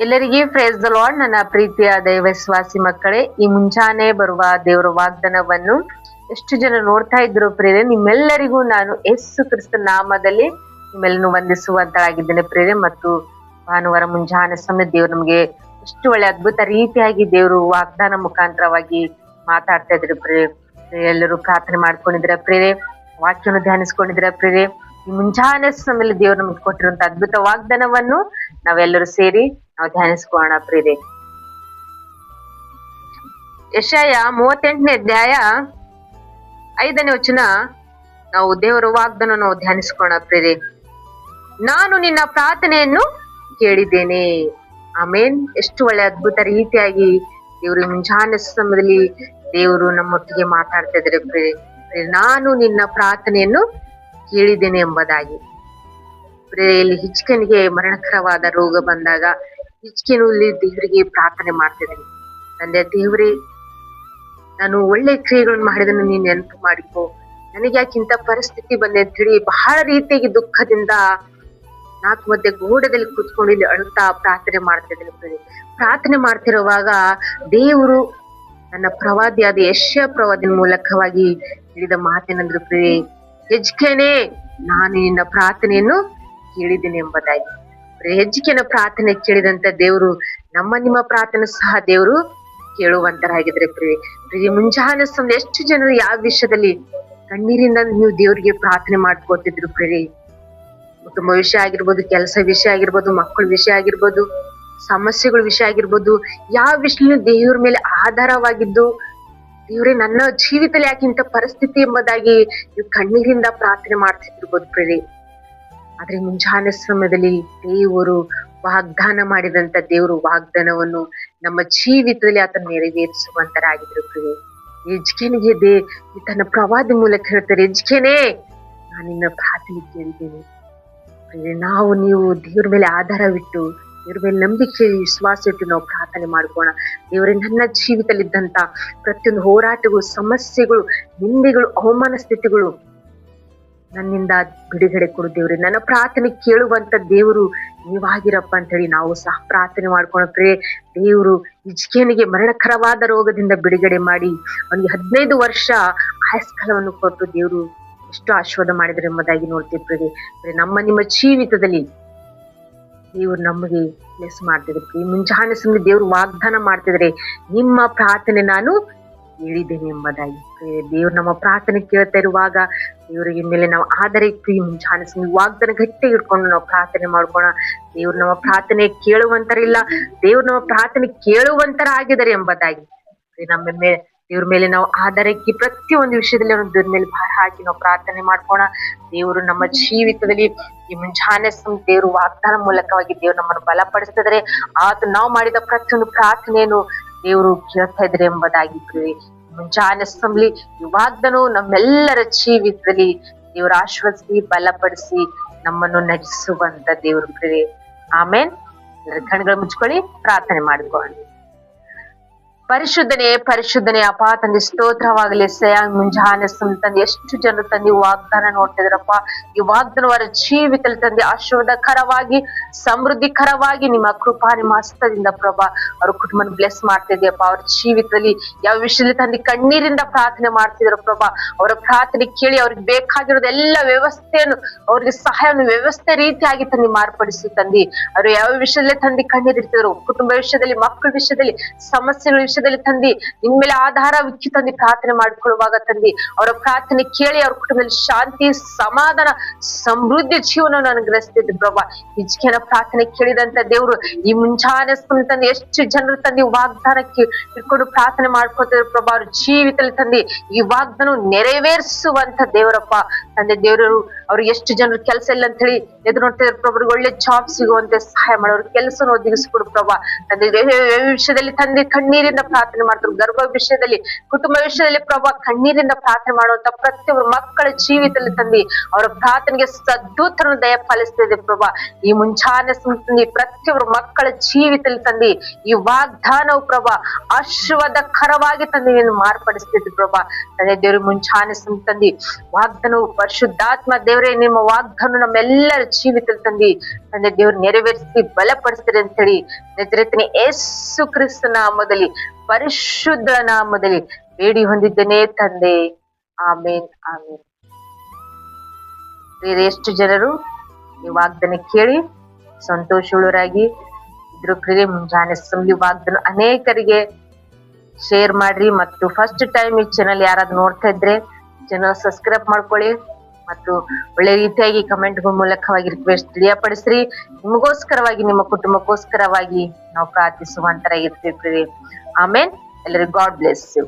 ಎಲ್ಲರಿಗೆ phrase the lord ನನ್ನ ಪ್ರೀತಿಯ ದೈವಸ್ವಾಸಿ ಮಕ್ಕಳೇ, ಈ ಮುಂಜಾನೆ ಬರುವ ದೇವರ ವಾಗ್ದಾನವನ್ನು ಎಷ್ಟು ಜನ ನೋಡ್ತಾ ಇದ್ರು ಪ್ರೇರೆ ನಿಮ್ಮೆಲ್ಲರಿಗೂ ನಾನು ಯೇಸು ಕ್ರಿಸ್ತ ನಾಮದಲ್ಲಿ ನಿಮ್ಮೆಲ್ಲನ್ನು ವಂದಿಸುವಂತಳಾಗಿದ್ದೇನೆ ಪ್ರೇರೆ ಮತ್ತು ಭಾನುವಾರ ಮುಂಜಾನೆ ಸಮಯ ದೇವ್ರು ನಮ್ಗೆ ಎಷ್ಟು ಒಳ್ಳೆ ಅದ್ಭುತ ರೀತಿಯಾಗಿ ದೇವರು ವಾಗ್ದಾನ ಮುಖಾಂತರವಾಗಿ ಮಾತಾಡ್ತಾ ಇದ್ರು ಪ್ರೇರೆ ಎಲ್ಲರೂ ಪ್ರಾರ್ಥನೆ ಮಾಡ್ಕೊಂಡಿದ್ರೆ ಪ್ರೇರೆ ವಾಕ್ಯವನ್ನು ಧ್ಯಾನಿಸ್ಕೊಂಡಿದ್ರೆ ಪ್ರೇರೆ ಈ ಮುಂಜಾನೆ ಸಮಯದಲ್ಲಿ ದೇವರು ನಮ್ಗೆ ಕೊಟ್ಟಿರುವಂತ ಅದ್ಭುತ ವಾಗ್ದಾನವನ್ನು ನಾವೆಲ್ಲರೂ ಸೇರಿ ನಾವು ಧ್ಯಾನಿಸ್ಕೋಣ ಪ್ರೀತಿ. ಯಶಾಯ ಮೂವತ್ತೆಂಟನೇ ಅಧ್ಯಾಯ ಐದನೇ ವಚನ. ನಾವು ದೇವರ ವಾಗ್ದನ ನಾವು ಧ್ಯಾನಿಸ್ಕೋಣ ಪ್ರೀತಿ. ನಾನು ನಿನ್ನ ಪ್ರಾರ್ಥನೆಯನ್ನು ಕೇಳಿದ್ದೇನೆ. ಆಮೇನ್. ಎಷ್ಟು ಒಳ್ಳೆ ಅದ್ಭುತ ರೀತಿಯಾಗಿ ದೇವರು ಮುಂಜಾನೆ ಸಮಯದಲ್ಲಿ ದೇವರು ನಮ್ಮೊಟ್ಟಿಗೆ ಮಾತಾಡ್ತಾ ಪ್ರೇರೆ ಪ್ರೇರೆ, ನಾನು ನಿನ್ನ ಪ್ರಾರ್ಥನೆಯನ್ನು ಕೇಳಿದ್ದೇನೆ ಎಂಬುದಾಗಿ. ಪ್ರೇಯಲ್ಲಿ ಹಿಚ್ಕನಿಗೆ ಮರಣಕರವಾದ ರೋಗ ಬಂದಾಗ ಹಿಚ್ಕಿನು ಇಲ್ಲಿ ದೇವರಿಗೆ ಪ್ರಾರ್ಥನೆ ಮಾಡ್ತಿದ್ದೀನಿ. ತಂದೆ ದೇವರೇ, ನಾನು ಒಳ್ಳೆ ಕ್ರಿಯೆಗಳನ್ನು ಮಾಡಿದನ್ನು ನೀನ್ ನೆನಪು ಮಾಡಿಕೊ. ನನಗೆ ಯಾಕಿಂತ ಪರಿಸ್ಥಿತಿ ಬಂದೆ ಅಂತ ಹೇಳಿ ಬಹಳ ರೀತಿಯಾಗಿ ದುಃಖದಿಂದ ನಾಲ್ಕು ಮಧ್ಯೆ ಗೋಡದಲ್ಲಿ ಕೂತ್ಕೊಂಡು ಇಲ್ಲಿ ಅಳುತ್ತಾ ಪ್ರಾರ್ಥನೆ ಮಾಡ್ತಾ ಇದ್ದೀನಿ ಪ್ರಾರ್ಥನೆ ಮಾಡ್ತಿರುವಾಗ ದೇವರು ನನ್ನ ಪ್ರವಾದಿಯಾದ ಯಶ್ಯ ಪ್ರವಾದಿನ ಮೂಲಕವಾಗಿ ಹೇಳಿದ ಮಾತೇನಂದ್ರು ಪ್ರಿಯೆ ಹೆಜ್ಕೆನೆ, ನಾನು ನಿನ್ನ ಪ್ರಾರ್ಥನೆಯನ್ನು ಕೇಳಿದ್ದೇನೆ ಎಂಬುದಾಗಿ ಹೆಜ್ಜಿಕೆನ ಪ್ರಾರ್ಥನೆ ಕೇಳಿದಂತ ದೇವರು, ನಮ್ಮ ನಿಮ್ಮ ಪ್ರಾರ್ಥನೆ ಸಹ ದೇವರು ಕೇಳುವಂತರಾಗಿದ್ರೆ ಪ್ರಿಯ. ಪ್ರಿಯ, ಮುಂಜಾನೆ ಸಮಯ ಎಷ್ಟು ಜನರು ಯಾವ ವಿಷಯದಲ್ಲಿ ಕಣ್ಣೀರಿಂದ ನೀವು ದೇವರಿಗೆ ಪ್ರಾರ್ಥನೆ ಮಾಡ್ಕೊತಿದ್ರು ಪ್ರಿಯ? ಕುಟುಂಬ ವಿಷಯ ಆಗಿರ್ಬೋದು, ಕೆಲಸ ವಿಷಯ ಆಗಿರ್ಬೋದು, ಮಕ್ಕಳ ವಿಷಯ ಆಗಿರ್ಬೋದು, ಸಮಸ್ಯೆಗಳ ವಿಷಯ ಆಗಿರ್ಬೋದು, ಯಾವ ವಿಷಯ ದೇವ್ರ ಮೇಲೆ ಆಧಾರವಾಗಿದ್ದು, ದೇವ್ರೆ ನನ್ನ ಜೀವಿತದಲ್ಲಿ ಯಾಕಿಂತ ಪರಿಸ್ಥಿತಿ ಎಂಬುದಾಗಿ ನೀವು ಕಣ್ಣೀರಿಂದ ಪ್ರಾರ್ಥನೆ ಮಾಡ್ತಿದ್ರು ಪ್ರೇರಿ ಆದ್ರೆ ಮುಂಜಾನೆ ಸಮಯದಲ್ಲಿ ದೇವರು ವಾಗ್ದಾನ ಮಾಡಿದಂತ ದೇವರು ವಾಗ್ದಾನವನ್ನು ನಮ್ಮ ಜೀವಿತದಲ್ಲಿ ಆತ ನೆರವೇರಿಸುವಂತರಾಗಿದ್ರು ಯಜ್ಕೇನಿಗೆ ದೇ ತನ್ನ ಪ್ರವಾದಿ ಮೂಲಕ ಹೇಳ್ತಾರೆ ಯಜ್ಕೇನೆ ನಾನಿನ್ನ ನಿನ್ನ ಪ್ರಾರ್ಥನೆ ಕೇಳಿದ್ದೇನೆ ನಾವು ನೀವು ದೇವ್ರ ಮೇಲೆ ಆಧಾರವಿಟ್ಟು, ದೇವ್ರ ಮೇಲೆ ನಂಬಿಕೆ ವಿಶ್ವಾಸ ಇಟ್ಟು ನಾವು ಪ್ರಾರ್ಥನೆ ಮಾಡ್ಕೋಣ ದೇವರೇ, ನನ್ನ ಜೀವಿತಲ್ಲಿದ್ದಂತ ಪ್ರತಿಯೊಂದು ಹೋರಾಟಗಳು, ಸಮಸ್ಯೆಗಳು, ನಿಂದೆಗಳು, ಅವಮಾನ ಸ್ಥಿತಿಗಳು ನನ್ನಿಂದ ಬಿಡುಗಡೆ ಕೊಡು ದೇವ್ರಿ. ನನ್ನ ಪ್ರಾರ್ಥನೆ ಕೇಳುವಂತ ದೇವರು ನೀವಾಗಿರಪ್ಪ ಅಂತ ಹೇಳಿ ನಾವು ಸಹ ಪ್ರಾರ್ಥನೆ ಮಾಡ್ಕೊಂಡ್ರೆ ದೇವರು ಇಜ್ಕೇನಿಗೆ ಮರಣಕರವಾದ ರೋಗದಿಂದ ಬಿಡುಗಡೆ ಮಾಡಿ ಒಂದು ಹದಿನೈದು ವರ್ಷ ಆಯಸ್ಕಾಲವನ್ನು ಕೊಟ್ಟು ದೇವರು ಎಷ್ಟು ಆಶೀರ್ವಾದ ಮಾಡಿದ್ರೆ ಎಂಬುದಾಗಿ. ಪ್ರಿಯರೇ, ನಮ್ಮ ನಿಮ್ಮ ಜೀವಿತದಲ್ಲಿ ದೇವ್ರು ನಮಗೆ ಲೆಸ್ ಮಾಡ್ತಿದ್ರೆ ಮುಂಜಾನೆ ಸುಮ್ಮನೆ ದೇವ್ರು ವಾಗ್ದಾನ ಮಾಡ್ತಿದ್ರೆ ನಿಮ್ಮ ಪ್ರಾರ್ಥನೆ ನಾನು ಹೇಳಿದ್ದೇನೆ ಎಂಬುದಾಗಿ. ದೇವರು ನಮ್ಮ ಪ್ರಾರ್ಥನೆ ಕೇಳ್ತಾ ಇರುವಾಗ ದೇವರಿಗೆ ಮೇಲೆ ನಾವು ಆದರೆ ಮುಂಜಾನೆ ಸಮಯ ವಾಗ್ದಾನ ಗಟ್ಟಿ ಇಟ್ಕೊಂಡು ನಾವು ಪ್ರಾರ್ಥನೆ ಮಾಡ್ಕೋಣ. ದೇವ್ರು ನಮ್ಮ ಪ್ರಾರ್ಥನೆ ಕೇಳುವಂತರಿಲ್ಲ, ದೇವ್ರು ನಮ್ಮ ಪ್ರಾರ್ಥನೆ ಕೇಳುವಂತರ ಆಗಿದ್ದಾರೆ ಎಂಬುದಾಗಿ ನಮ್ಮ ಮೇಲೆ ದೇವ್ರ ಮೇಲೆ ನಾವು ಆಧಾರಕ್ಕೆ ಪ್ರತಿಯೊಂದು ವಿಷಯದಲ್ಲಿ ಅವ್ರ ದೇವ್ರ ಮೇಲೆ ಭಾರ ಹಾಕಿ ನಾವು ಪ್ರಾರ್ಥನೆ ಮಾಡ್ಕೋಣ. ದೇವರು ನಮ್ಮ ಜೀವಿತದಲ್ಲಿ ಈ ಮುಂಜಾನೆ ದೇವರು ವಾಗ್ದಾನ ಮೂಲಕವಾಗಿ ದೇವ್ರು ನಮ್ಮನ್ನು ಬಲಪಡಿಸ್ತಿದ್ರೆ ಆತ ನಾವು ಮಾಡಿದ ಪ್ರತಿಯೊಂದು ಪ್ರಾರ್ಥನೆಯನ್ನು ದೇವರು ಕೇಳ್ತಾ ಇದ್ರೆ ಎಂಬುದಾಗಿ ಪ್ರಿಯರೇ. ಮುಂಜಾನೆ ಸಮಲಿ ಇವಾಗ್ದನು ನಮ್ಮೆಲ್ಲರ ಜೀವಿತದಲ್ಲಿ ದೇವರ ಆಶ್ವಸಿಸಿ ಬಲಪಡಿಸಿ ನಮ್ಮನ್ನು ನಡೆಸುವಂತ ದೇವರು ಪ್ರಿಯರೇ ಆಮೇನ್ ಕಣ್ಗಳು ಮುಚ್ಕೊಳ್ಳಿ, ಪ್ರಾರ್ಥನೆ ಮಾಡ್ಕೊಳ್ಳಿ ಪರಿಶುದ್ಧನೆ ಪರಿಶುದ್ಧನೆ, ಅಪ್ಪ ತಂದೆ, ಸ್ತೋತ್ರವಾಗಲಿ. ಸಯ ಮುಂಜಾನೆ ತಂದೆ, ಎಷ್ಟು ಜನರು ತಂದೆ ವಾಗ್ದಾನ ನೋಡ್ತಿದ್ರಪ್ಪ. ಈ ವಾಗ್ದಾನವರ ಜೀವಿತದಲ್ಲಿ ತಂದೆ ಆಶೀರ್ವಾದಕರವಾಗಿ, ಸಮೃದ್ಧಿಕರವಾಗಿ, ನಿಮ್ಮ ಕೃಪಾ, ನಿಮ್ಮ ಹಸ್ತದಿಂದ ಪ್ರಭಾ, ಅವ್ರ ಕುಟುಂಬನ ಬ್ಲೆಸ್ ಮಾಡ್ತಿದ್ಯಪ್ಪ. ಅವ್ರ ಜೀವಿತದಲ್ಲಿ ಯಾವ ವಿಷಯದಲ್ಲಿ ತಂದೆ ಕಣ್ಣೀರಿಂದ ಪ್ರಾರ್ಥನೆ ಮಾಡ್ತಿದ್ರು ಪ್ರಭಾ. ಅವರ ಪ್ರಾರ್ಥನೆ ಕೇಳಿ ಅವ್ರಿಗೆ ಬೇಕಾಗಿರೋದು ಎಲ್ಲ ವ್ಯವಸ್ಥೆಯನ್ನು, ಅವ್ರಿಗೆ ಸಹಾಯವನ್ನು ವ್ಯವಸ್ಥೆ ರೀತಿಯಾಗಿ ತಂದೆ ಮಾರ್ಪಡಿಸಿ ತಂದಿ. ಅವರು ಯಾವ ವಿಷಯದಲ್ಲೇ ತಂದೆ ಕಣ್ಣೀರಿರ್ತಿದ್ರು ಕುಟುಂಬ ವಿಷಯದಲ್ಲಿ, ಮಕ್ಕಳ ವಿಷಯದಲ್ಲಿ, ಸಮಸ್ಯೆಗಳ ವಿಷಯದಲ್ಲಿ ತಂದಿ, ನಿನ್ ಮೇಲೆ ಆಧಾರ ಉಚ್ಚಿ ತಂದಿ ಪ್ರಾರ್ಥನೆ ಮಾಡ್ಕೊಳ್ಳುವಾಗ ತಂದಿ, ಅವರ ಪ್ರಾರ್ಥನೆ ಕೇಳಿ ಅವ್ರ ಕುಟುಂಬದಲ್ಲಿ ಶಾಂತಿ, ಸಮಾಧಾನ, ಸಮೃದ್ಧಿ ಜೀವನ ಜೀವನವನ್ನು ಅನುಗ್ರಹಿಸ್ತಿದ್ರು ಪ್ರಭಾ. ಹಿಜ್ಕಿಯನ ಪ್ರಾರ್ಥನೆ ಕೇಳಿದಂತ ದೇವರು ಈ ಮುಂಜಾನೆ ತಂದು ಎಷ್ಟು ಜನರು ತಂದಿ ವಾಗ್ದಾನಕ್ಕೆ ಇಟ್ಕೊಂಡು ಪ್ರಾರ್ಥನೆ ಮಾಡ್ಕೊತಿದ್ರು ಪ್ರಭಾ. ಅವ್ರ ಜೀವಿತದಲ್ಲಿ ತಂದಿ ಈ ವಾಗ್ದಾನ ನೆರವೇರಿಸುವಂತ ದೇವರಪ್ಪ. ತಂದೆ ದೇವರು, ಅವ್ರು ಎಷ್ಟು ಜನರು ಕೆಲಸ ಇಲ್ಲ ಅಂತ ಹೇಳಿ ಎದುರು ನೋಡ್ತಿದ್ರು ಪ್ರಭು. ಅವ್ರಿಗೆ ಒಳ್ಳೆ ಜಾಬ್ ಸಿಗುವಂತೆ ಸಹಾಯ ಮಾಡೋರು ಕೆಲಸ ಒದಗಿಸ್ಕೊಡು ಪ್ರಭಾ. ತಂದೆ ವಿಷಯದಲ್ಲಿ ತಂದೆ ಕಣ್ಣೀರಿಂದ ಪ್ರಾರ್ಥನೆ ಮಾಡ್ತಾರೆ. ಗರ್ಭ ವಿಷಯದಲ್ಲಿ, ಕುಟುಂಬ ವಿಷಯದಲ್ಲಿ ಪ್ರಭಾ ಕಣ್ಣೀರಿಂದ ಪ್ರಾರ್ಥನೆ ಮಾಡುವಂತ ಪ್ರತಿಯೊಬ್ಬರು ಮಕ್ಕಳ ಜೀವಿತದಲ್ಲಿ ತಂದಿ ಅವರ ಪ್ರಾರ್ಥನೆಗೆ ಸದ್ದುತ್ತರನ್ನು ದಯ ಫಲಿಸ್ತಿದೆ ಪ್ರಭಾ. ಈ ಮುಂಚಾನೆ ತಂದಿ ಪ್ರತಿಯೊಬ್ಬರು ಮಕ್ಕಳ ಜೀವಿತದಲ್ಲಿ ತಂದಿ ಈ ವಾಗ್ದಾನವು ಪ್ರಭಾ ಆಶೀರ್ವಾದಕರವಾಗಿ ತಂದಿ ನೀನು ಮಾರ್ಪಡಿಸ್ತಿದ್ದೆ ಪ್ರಭಾ. ತಂದೆ ದೇವ್ರ, ಮುಂಚಾನೆ ತಂದಿ ವಾಗ್ದಾನವು ಪರಿಶುದ್ಧಾತ್ಮ ದೇವರೇ, ನಿಮ್ಮ ವಾಗ್ದಾನ ನಮ್ಮೆಲ್ಲರ ಜೀವಿತದಲ್ಲಿ ತಂದಿ ತಂದೆ ದೇವ್ರು, ನೆರವೇರಿಸಿ, ಬಲಪಡಿಸ್ತೀರಿ ಅಂತ ಹೇಳಿ. ನಜರತಿನಿ ಯೇಸು ಕ್ರಿಸ್ತನ ನಾಮದಲ್ಲಿ ಪರಿಶುದ್ಧ ನಾಮದಲ್ಲಿ ಬೇಡಿ ಹೊಂದಿದ್ದೇನೆ, ತಂದೆ. ಆಮೇನ್ ಆಮೇನ್. ಎಷ್ಟು ಜನರು ಈ ವಾಗ್ದಾನ ಕೇಳಿ ಸಂತೋಷವುಳ್ಳರಾಗಿ ಇದ್ರ ಕ್ರಿಯೆ ಮುಂಜಾನೆ ಸಂಬಳಿ ವಾಗ್ದಾನ ಅನೇಕರಿಗೆ ಶೇರ್ ಮಾಡ್ರಿ. ಮತ್ತು ಫಸ್ಟ್ ಟೈಮ್ ಈ ಚಾನಲ್ ಯಾರಾದ್ರೂ ನೋಡ್ತಾ ಇದ್ರೆ ಚಾನಲ್ ಸಬ್ಸ್ಕ್ರೈಬ್ ಮಾಡ್ಕೊಳ್ಳಿ. ಮತ್ತು ಒಳ್ಳೆ ರೀತಿಯಾಗಿ ಕಮೆಂಟ್ ಮೂಲಕವಾಗಿ ರಿಕ್ವೆಸ್ಟ್ ತಿಳಿಯಪಡಿಸ್ರಿ. ನಿಮಗೋಸ್ಕರವಾಗಿ, ನಿಮ್ಮ ಕುಟುಂಬಕ್ಕೋಸ್ಕರವಾಗಿ ನಾವು ಪ್ರಾರ್ಥಿಸುವಂತರ ಇರ್ತಿರ್ತೀವಿ ಆಮೇನ್, ಎಲ್ಲರಿಗೂ ಗಾಡ್ ಬ್ಲೆಸ್ ಯು